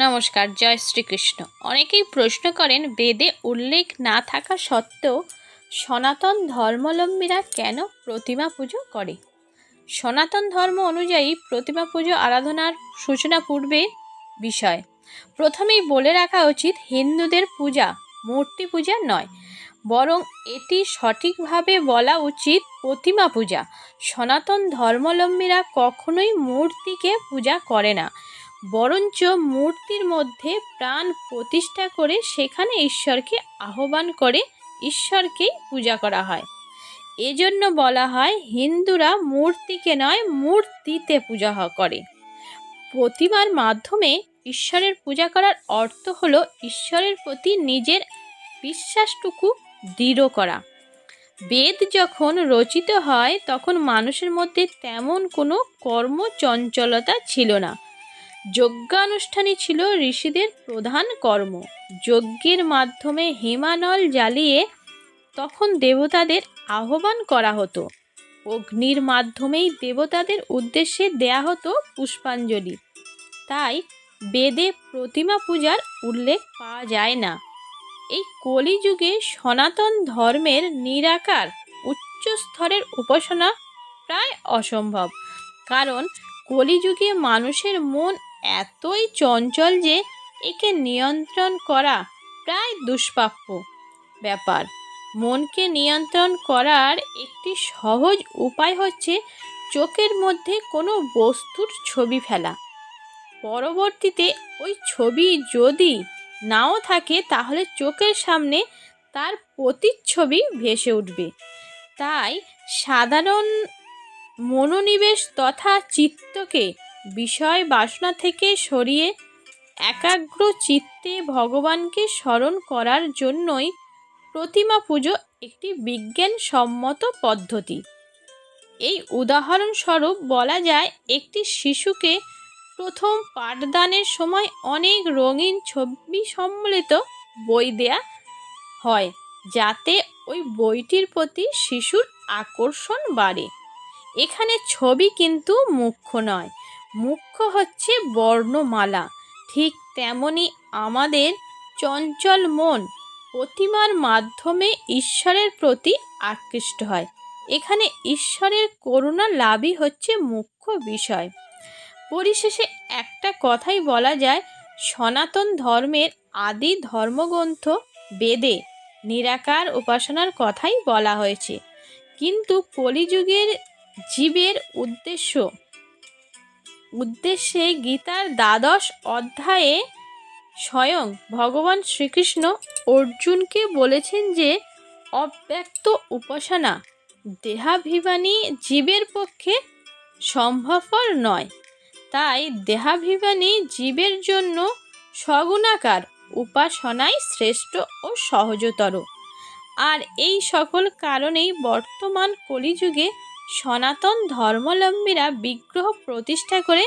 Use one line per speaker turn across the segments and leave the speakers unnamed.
নমস্কার, জয় শ্রীকৃষ্ণ। অনেকেই প্রশ্ন করেন, বেদে উল্লেখ না থাকা সত্ত্বেও সনাতন ধর্মাবলম্বীরা কেন প্রতিমা পুজো করে? সনাতন ধর্ম অনুযায়ী প্রতিমা পুজো আরাধনার সূচনা পূর্বে বিষয়। প্রথমেই বলে রাখা উচিত, হিন্দুদের পূজা মূর্তি পূজা নয়। বরং এটি সঠিকভাবে বলা উচিত, প্রতিমা পূজা। সনাতন ধর্মাবলম্বীরা কখনোই মূর্তিকে পূজা করে না। বরঞ্চ মূর্তির মধ্যে প্রাণ প্রতিষ্ঠা করে সেখানে ঈশ্বরকে আহ্বান করে ঈশ্বরকেই পূজা করা হয়। এজন্য বলা হয়, হিন্দুরা মূর্তিকে নয়, মূর্তিতে পূজা করে। প্রতিমার মাধ্যমে ঈশ্বরের পূজা করার অর্থ হলো ঈশ্বরের প্রতি নিজের বিশ্বাসটুকু দৃঢ় করা। বেদ যখন রচিত হয়, তখন মানুষের মধ্যে তেমন কোনো কর্মচঞ্চলতা ছিল না। যজ্ঞানুষ্ঠানই ছিল ঋষিদের প্রধান কর্ম। যজ্ঞের মাধ্যমে হেমানল জ্বালিয়ে তখন দেবতাদের আহ্বান করা হতো। অগ্নির মাধ্যমেই দেবতাদের উদ্দেশ্যে দেয়া হতো পুষ্পাঞ্জলি। তাই বেদে প্রতিমা পূজার উল্লেখ পাওয়া যায় না। এই কলিযুগে সনাতন ধর্মের নিরাকার উচ্চ স্তরের উপাসনা প্রায় অসম্ভব। কারণ কলিযুগে মানুষের মন এতই চঞ্চল যে একে নিয়ন্ত্রণ করা প্রায় দুষ্প্রাপ্য। ব্যাপার, মনকে নিয়ন্ত্রণ করার একটি সহজ উপায় হচ্ছে চোখের মধ্যে কোনো বস্তুর ছবি ফেলা। পরবর্তীতে ওই ছবি যদি নাও থাকে তাহলে চোখের সামনে তার প্রতিচ্ছবি ভেসে উঠবে। তাই সাধারণ মনোনিবেশ তথা চিত্তকে বিষয় বাসনা থেকে সরিয়ে একাগ্র চিত্তে ভগবানকে স্মরণ করার জন্যই প্রতিমা পুজো একটি বিজ্ঞানসম্মত পদ্ধতি। এই উদাহরণস্বরূপ বলা যায়, একটি শিশুকে প্রথম পাঠদানের সময় অনেক রঙিন ছবি সম্মিলিত বই দেয়া হয়, যাতে ওই বইটির প্রতি শিশুর আকর্ষণ বাড়ে। এখানে ছবি কিন্তু মুখ্য নয় মুখ্য হচ্ছে বর্ণমালা। ঠিক তেমনি আমাদের চঞ্চল মন প্রতিমার মাধ্যমে ঈশ্বরের প্রতি আকৃষ্ট হয়। এখানে ঈশ্বরের করুণা লাভই হচ্ছে মুখ্য বিষয়। পরিশেষে একটা কথাই বলা যায়, সনাতন ধর্মের আদি ধর্মগ্রন্থ বেদে নিরাকার উপাসনার কথাই বলা হয়েছে। কিন্তু কলিযুগের জীবের উদ্দেশ্য উদ্দেশ্যে গীতার দ্বাদশ অধ্যায়ে স্বয়ং ভগবান শ্রীকৃষ্ণ অর্জুনকে বলেছেন যে, অব্যক্ত উপাসনা দেহাভিমানী জীবের পক্ষে সম্ভবপর নয়। তাই দেহাভিমানী জীবের জন্য সগুণাকার উপাসনাই শ্রেষ্ঠ ও সহজতর। আর এই সকল কারণেই বর্তমান কলিযুগে সনাতন ধর্মলম্বীরা বিগ্রহ প্রতিষ্ঠা করে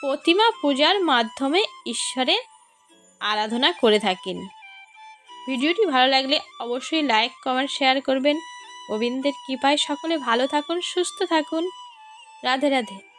প্রতিমা পূজার মাধ্যমে ঈশ্বরের আরাধনা করে থাকেন। ভিডিওটি ভালো লাগলে অবশ্যই লাইক, কমেন্ট, শেয়ার করবেন। গোবিন্দের কৃপায় সকলে ভালো থাকুন, সুস্থ থাকুন। রাধে রাধে।